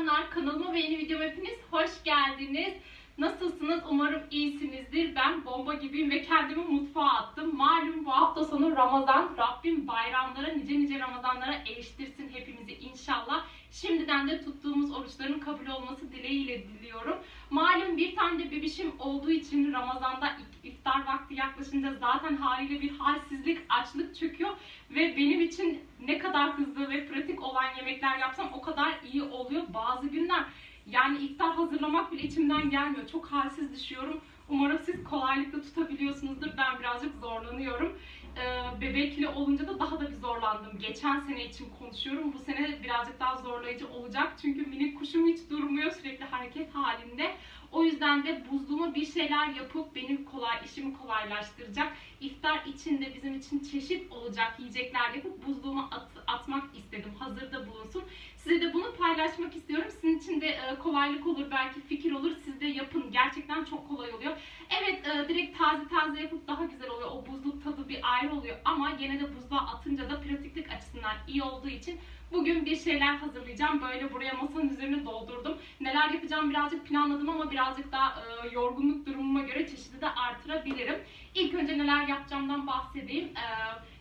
canlar. Kanalıma ve yeni videoma hepiniz hoş geldiniz. Nasılsınız? Umarım iyisinizdir. Ben bomba gibiyim ve kendimi mutfağa attım. Malum bu hafta sonu Ramazan. Rabbim bayramlara, nice nice Ramazanlara eriştirsin hepimizi inşallah. Şimdiden de tuttuğumuz oruçların kabul olması dileğiyle diliyorum. Malum bir tane de bebişim olduğu için Ramazan'da if- iftar vakti yaklaşınca zaten haliyle bir halsizlik, açlık çöküyor. Ve benim için ne kadar hızlı ve pratik olan yemekler yapsam o kadar iyi oluyor. Bazı günler yani iftar hazırlamak bile içimden gelmiyor. Çok halsiz düşüyorum. Umarım siz kolaylıkla tutabiliyorsunuzdur. Ben birazcık zorlanıyorum. Ee, bebekli olunca da daha da bir zorlandım. Geçen sene için konuşuyorum. Bu sene birazcık daha zorlayıcı olacak. Çünkü minik kuşum hiç durmuyor. Sürekli hareket halinde. O yüzden de buzluğuma bir şeyler yapıp benim kolay işimi kolaylaştıracak. İftar için de bizim için çeşit olacak yiyecekler yapıp buzluğuma at- atmak istedim. Hazırda bulunsun. Size de bunu paylaşmak istiyorum. Sizin için de e, kolaylık olur, belki fikir olur. Siz de yapın. Gerçekten çok kolay oluyor. Evet, e, direkt taze taze yapıp daha güzel oluyor. O buzluk tadı bir ayrı oluyor. Ama gene de buzluğa atınca da pratiklik açısından iyi olduğu için bugün bir şeyler hazırlayacağım. Böyle buraya masanın üzerine doldurdum. Neler yapacağım birazcık planladım ama birazcık daha e, yorgunluk durumuma göre çeşidi de artırabilirim. İlk önce neler yapacağımdan bahsedeyim. E,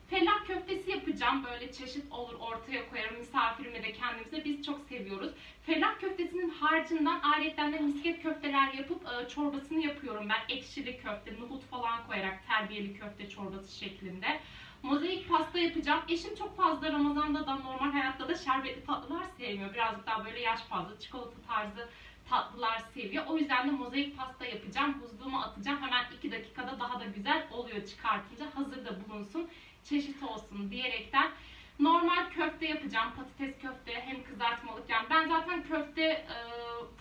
Fellah köftesi yapacağım. Böyle çeşit olur ortaya koyarım misafirime de kendimize. Biz çok seviyoruz. Fellah köftesinin harcından ayrıca de misket köfteler yapıp e, çorbasını yapıyorum ben. Ekşili köfte, nohut falan koyarak terbiyeli köfte çorbası şeklinde. Mozaik pasta yapacağım. Eşim çok fazla Ramazan'da da normal hayatta da şerbetli tatlılar sevmiyor. Birazcık daha böyle yaş fazla çikolata tarzı tatlılar seviyor. O yüzden de mozaik pasta yapacağım. Buzluğuma atacağım. Hemen 2 dakikada daha da güzel oluyor çıkartınca. Hazırda bulunsun çeşit olsun diyerekten normal köfte yapacağım. Patates köfte hem kızartmalık yani ben zaten köfte e,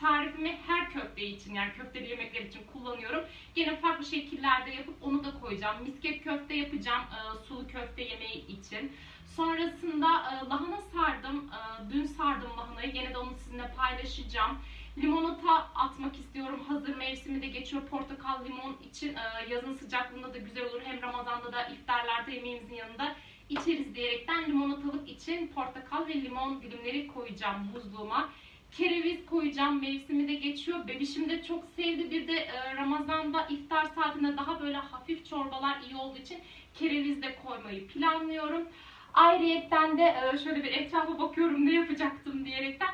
tarifimi her köfte için yani köfteli yemekler için kullanıyorum. Yine farklı şekillerde yapıp onu da koyacağım. Misket köfte yapacağım e, sulu köfte yemeği için. Sonrasında e, lahana sardım. E, dün sardım lahanayı. Yine de onu sizinle paylaşacağım. Limonata atmak istiyorum. Hazır mevsimi de geçiyor. Portakal limon için e, yazın sıcaklığında da güzel olur. Hem Ramazan'da da iftarlarda yemeğimizin yanında içeriz diyerekten limonatalık için portakal ve limon dilimleri koyacağım buzluğuma. Kereviz koyacağım. Mevsimi de geçiyor. Bebişim de çok sevdi. Bir de e, Ramazan'da iftar saatinde daha böyle hafif çorbalar iyi olduğu için kereviz de koymayı planlıyorum. Ayrıyetten de e, şöyle bir etrafa bakıyorum ne yapacaktım diyerekten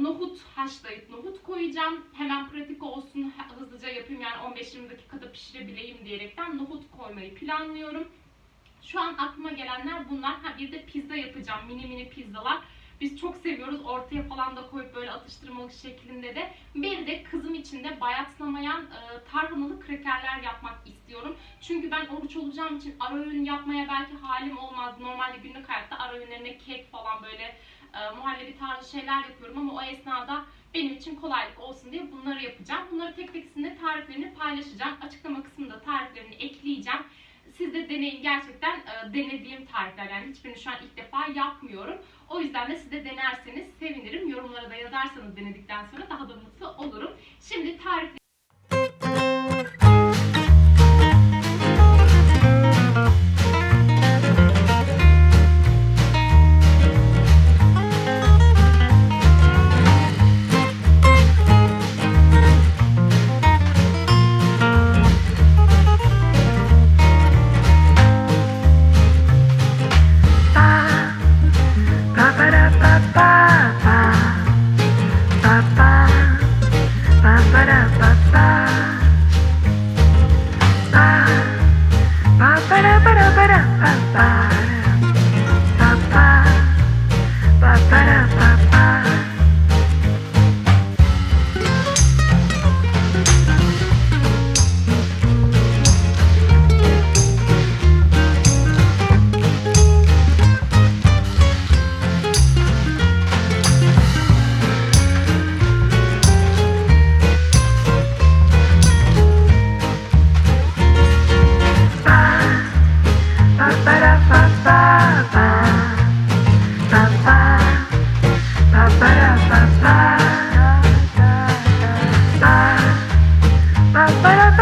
nohut haşlayıp nohut koyacağım. Hemen pratik olsun, hızlıca yapayım yani 15-20 dakikada pişirebileyim diyerekten nohut koymayı planlıyorum. Şu an aklıma gelenler bunlar. Ha bir de pizza yapacağım. Mini mini pizzalar. Biz çok seviyoruz. Ortaya falan da koyup böyle atıştırmalık şeklinde de. Bir de kızım için de bayatlamayan e, tarhanalı krekerler yapmak istiyorum. Çünkü ben oruç olacağım için ara öğün yapmaya belki halim olmaz. Normalde günlük hayatta ara öğünlerine kek falan böyle e, muhallebi tarzı şeyler yapıyorum ama o esnada benim için kolaylık olsun diye bunları yapacağım. Bunları tek tek sizinle tariflerini paylaşacağım. Açıklama kısmında tariflerini ekleyeceğim. Siz de deneyin gerçekten e, denediğim tarifler yani hiçbirini şu an ilk defa yapmıyorum. O yüzden de siz de denerseniz sevinirim. Yorumlara da yazarsanız denedikten sonra daha da mutlu olurum. Şimdi tarif But I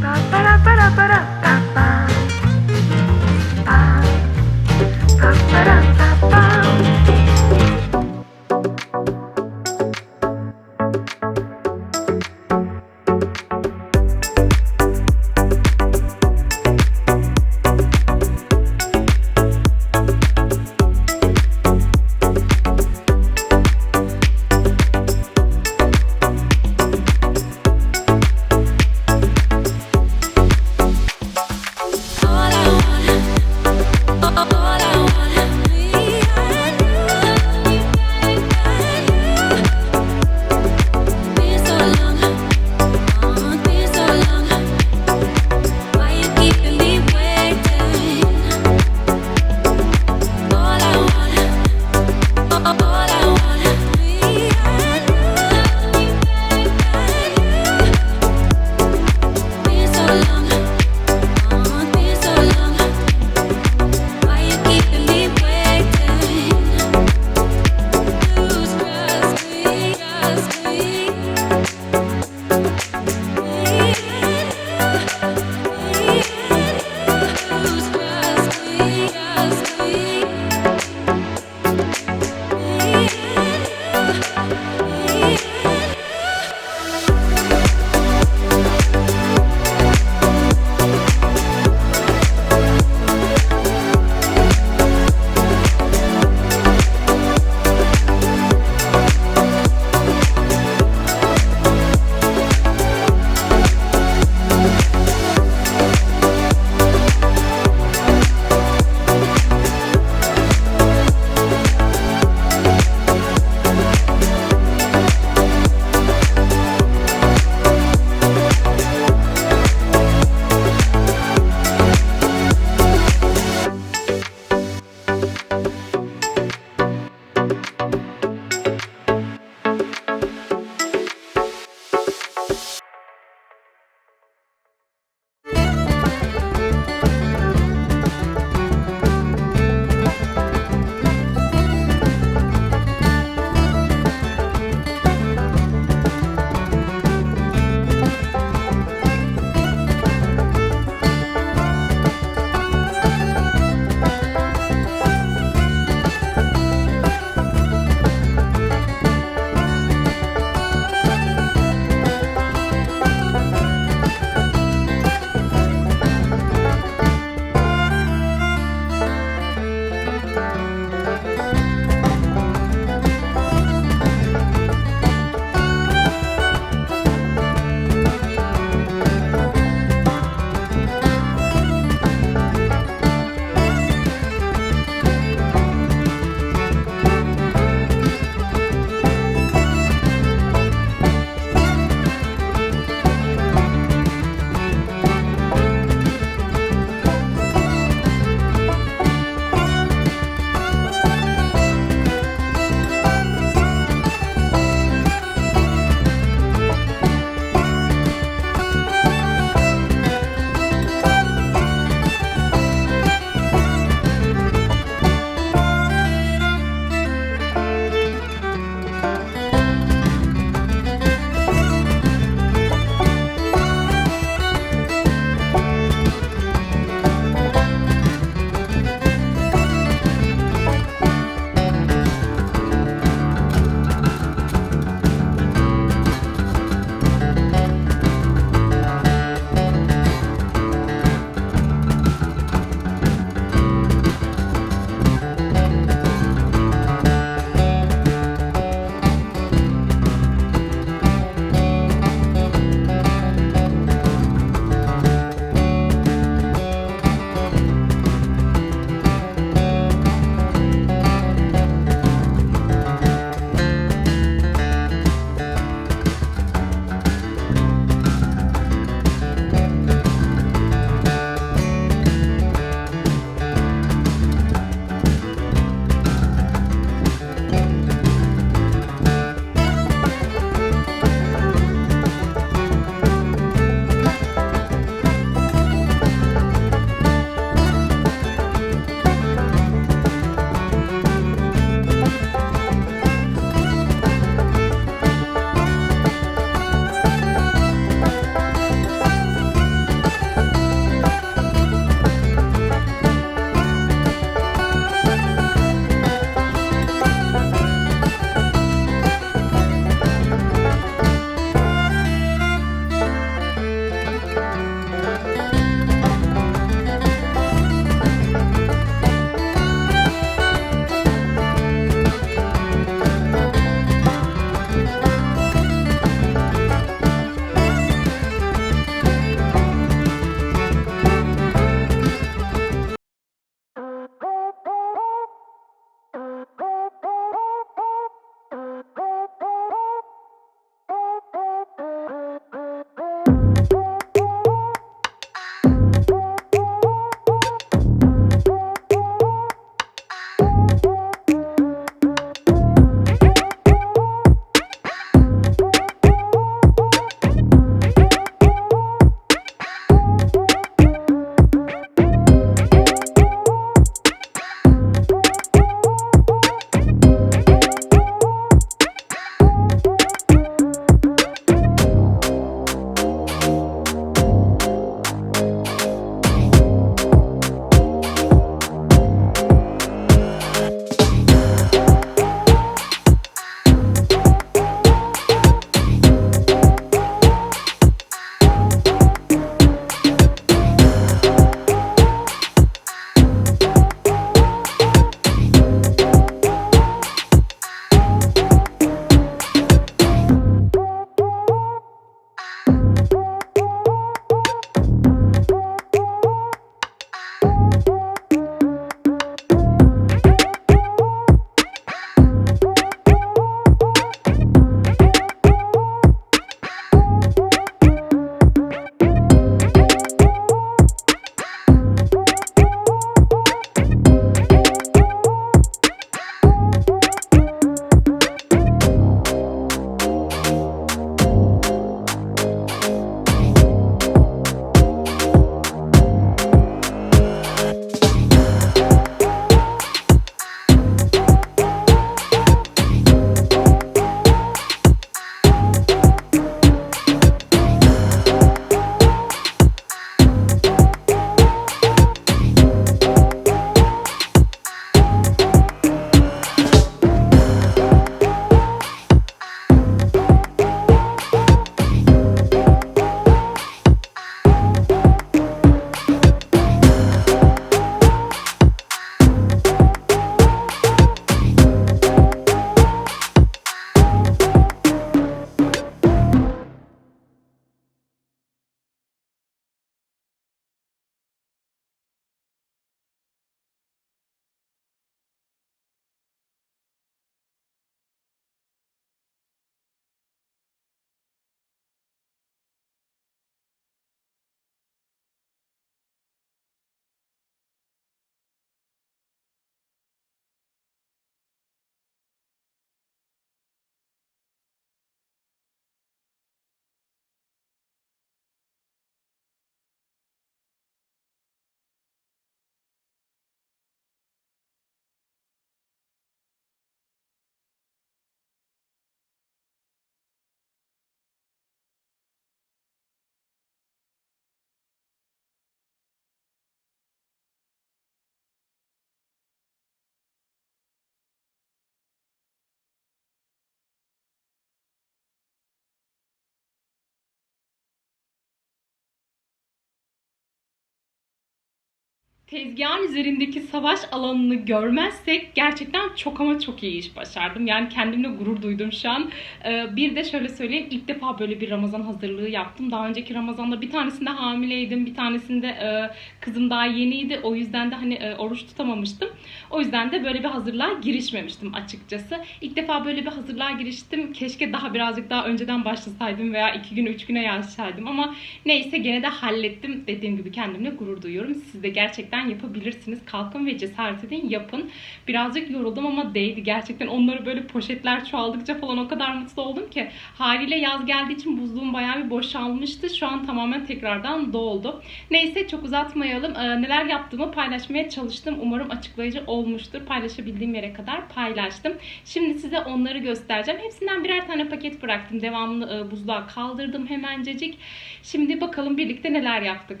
Tezgahın üzerindeki savaş alanını görmezsek gerçekten çok ama çok iyi iş başardım. Yani kendimle gurur duydum şu an. Ee, bir de şöyle söyleyeyim ilk defa böyle bir Ramazan hazırlığı yaptım. Daha önceki Ramazan'da bir tanesinde hamileydim. Bir tanesinde e, kızım daha yeniydi. O yüzden de hani e, oruç tutamamıştım. O yüzden de böyle bir hazırlığa girişmemiştim açıkçası. İlk defa böyle bir hazırlığa giriştim. Keşke daha birazcık daha önceden başlasaydım veya iki gün üç güne yazsaydım ama neyse gene de hallettim. Dediğim gibi kendimle gurur duyuyorum. Siz de gerçekten yapabilirsiniz. Kalkın ve cesaret edin yapın. Birazcık yoruldum ama değdi. Gerçekten onları böyle poşetler çoğaldıkça falan o kadar mutlu oldum ki. Haliyle yaz geldiği için buzluğum bayağı bir boşalmıştı. Şu an tamamen tekrardan doldu. Neyse çok uzatmayalım. Ee, neler yaptığımı paylaşmaya çalıştım. Umarım açıklayıcı olmuştur. Paylaşabildiğim yere kadar paylaştım. Şimdi size onları göstereceğim. Hepsinden birer tane paket bıraktım. Devamlı e, buzluğa kaldırdım hemencecik. Şimdi bakalım birlikte neler yaptık.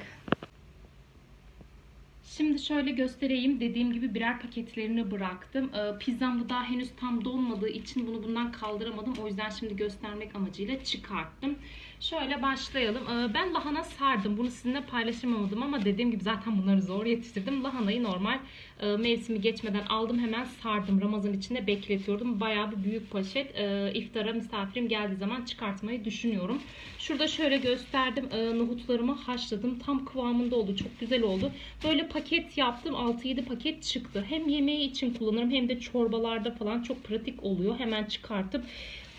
Şimdi şöyle göstereyim. Dediğim gibi birer paketlerini bıraktım. Ee, pizzam da daha henüz tam donmadığı için bunu bundan kaldıramadım. O yüzden şimdi göstermek amacıyla çıkarttım. Şöyle başlayalım. Ee, ben lahana sardım. Bunu sizinle paylaşamadım ama dediğim gibi zaten bunları zor yetiştirdim. Lahanayı normal e, mevsimi geçmeden aldım. Hemen sardım. Ramazan içinde bekletiyordum. Bayağı bir büyük poşet. E, iftara misafirim geldiği zaman çıkartmayı düşünüyorum. Şurada şöyle gösterdim. E, nohutlarımı haşladım. Tam kıvamında oldu. Çok güzel oldu. Böyle paket yaptım. 6-7 paket çıktı. Hem yemeği için kullanırım hem de çorbalarda falan çok pratik oluyor. Hemen çıkartıp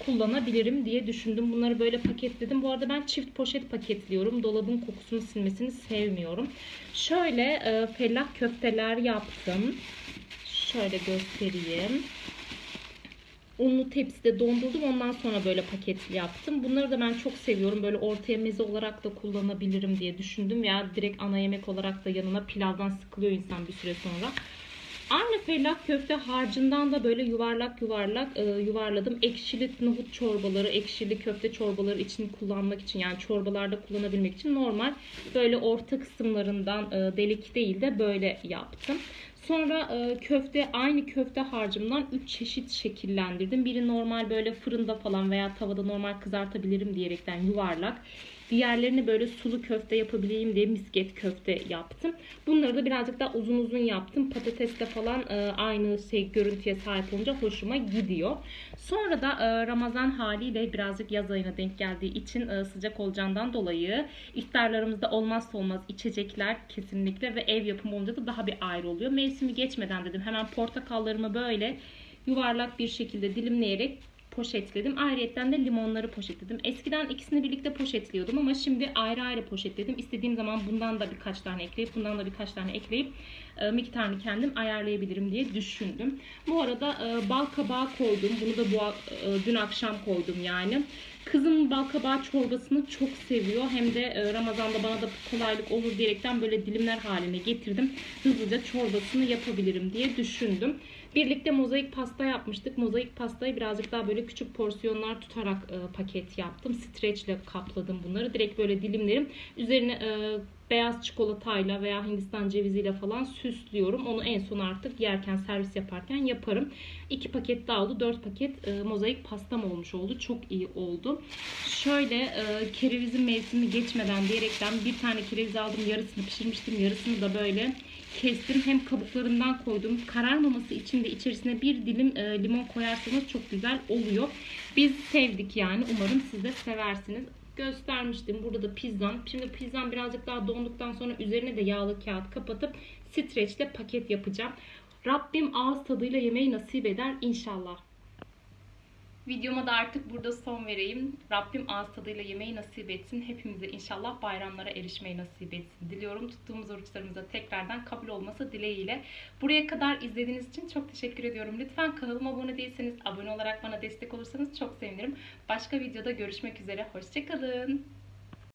kullanabilirim diye düşündüm. Bunları böyle paketledim. Bu arada ben çift poşet paketliyorum. Dolabın kokusunu silmesini sevmiyorum. Şöyle e, fellah köfteler yaptım. Şöyle göstereyim. Unlu tepside dondurdum. Ondan sonra böyle paketli yaptım. Bunları da ben çok seviyorum. Böyle ortaya meze olarak da kullanabilirim diye düşündüm. Ya direkt ana yemek olarak da yanına pilavdan sıkılıyor insan bir süre sonra. Aynı fellah köfte harcından da böyle yuvarlak yuvarlak e, yuvarladım. Ekşili nohut çorbaları, ekşili köfte çorbaları için kullanmak için yani çorbalarda kullanabilmek için normal böyle orta kısımlarından e, delik değil de böyle yaptım. Sonra e, köfte aynı köfte harcımdan 3 çeşit şekillendirdim. Biri normal böyle fırında falan veya tavada normal kızartabilirim diyerekten yuvarlak. Diğerlerini böyle sulu köfte yapabileyim diye misket köfte yaptım. Bunları da birazcık daha uzun uzun yaptım. Patatesle falan e, aynı şey görüntüye sahip olunca hoşuma gidiyor. Sonra da e, Ramazan haliyle birazcık yaz ayına denk geldiği için e, sıcak olacağından dolayı iftarlarımızda olmazsa olmaz içecekler kesinlikle ve ev yapımı olunca da daha bir ayrı oluyor. Mevsimi geçmeden dedim hemen portakallarımı böyle yuvarlak bir şekilde dilimleyerek poşetledim. Ayrıyetten de limonları poşetledim. Eskiden ikisini birlikte poşetliyordum ama şimdi ayrı ayrı poşetledim. İstediğim zaman bundan da birkaç tane ekleyip bundan da birkaç tane ekleyip e, miktarını kendim ayarlayabilirim diye düşündüm. Bu arada e, bal kabağı koydum. Bunu da bu e, dün akşam koydum yani. Kızım bal kabağı çorbasını çok seviyor. Hem de e, Ramazan'da bana da kolaylık olur diyerekten böyle dilimler haline getirdim. Hızlıca çorbasını yapabilirim diye düşündüm. Birlikte mozaik pasta yapmıştık. Mozaik pastayı birazcık daha böyle küçük porsiyonlar tutarak e, paket yaptım. Streçle kapladım bunları. Direkt böyle dilimlerim. Üzerine e, beyaz çikolatayla veya Hindistan ceviziyle falan süslüyorum. Onu en son artık yerken servis yaparken yaparım. 2 paket daha oldu. 4 paket e, mozaik pastam olmuş oldu. Çok iyi oldu. Şöyle e, kerevizin mevsimi geçmeden diyerekten bir tane kereviz aldım. Yarısını pişirmiştim. Yarısını da böyle kestim. Hem kabuklarından koydum. Kararmaması için de içerisine bir dilim e, limon koyarsanız çok güzel oluyor. Biz sevdik yani. Umarım siz de seversiniz göstermiştim. Burada da pizzam. Şimdi pizzam birazcık daha donduktan sonra üzerine de yağlı kağıt kapatıp streçle paket yapacağım. Rabbim ağız tadıyla yemeği nasip eder inşallah. Videoma da artık burada son vereyim. Rabbim ağız tadıyla yemeği nasip etsin. Hepimize inşallah bayramlara erişmeyi nasip etsin. Diliyorum tuttuğumuz oruçlarımıza tekrardan kabul olması dileğiyle. Buraya kadar izlediğiniz için çok teşekkür ediyorum. Lütfen kanalıma abone değilseniz abone olarak bana destek olursanız çok sevinirim. Başka videoda görüşmek üzere. Hoşçakalın.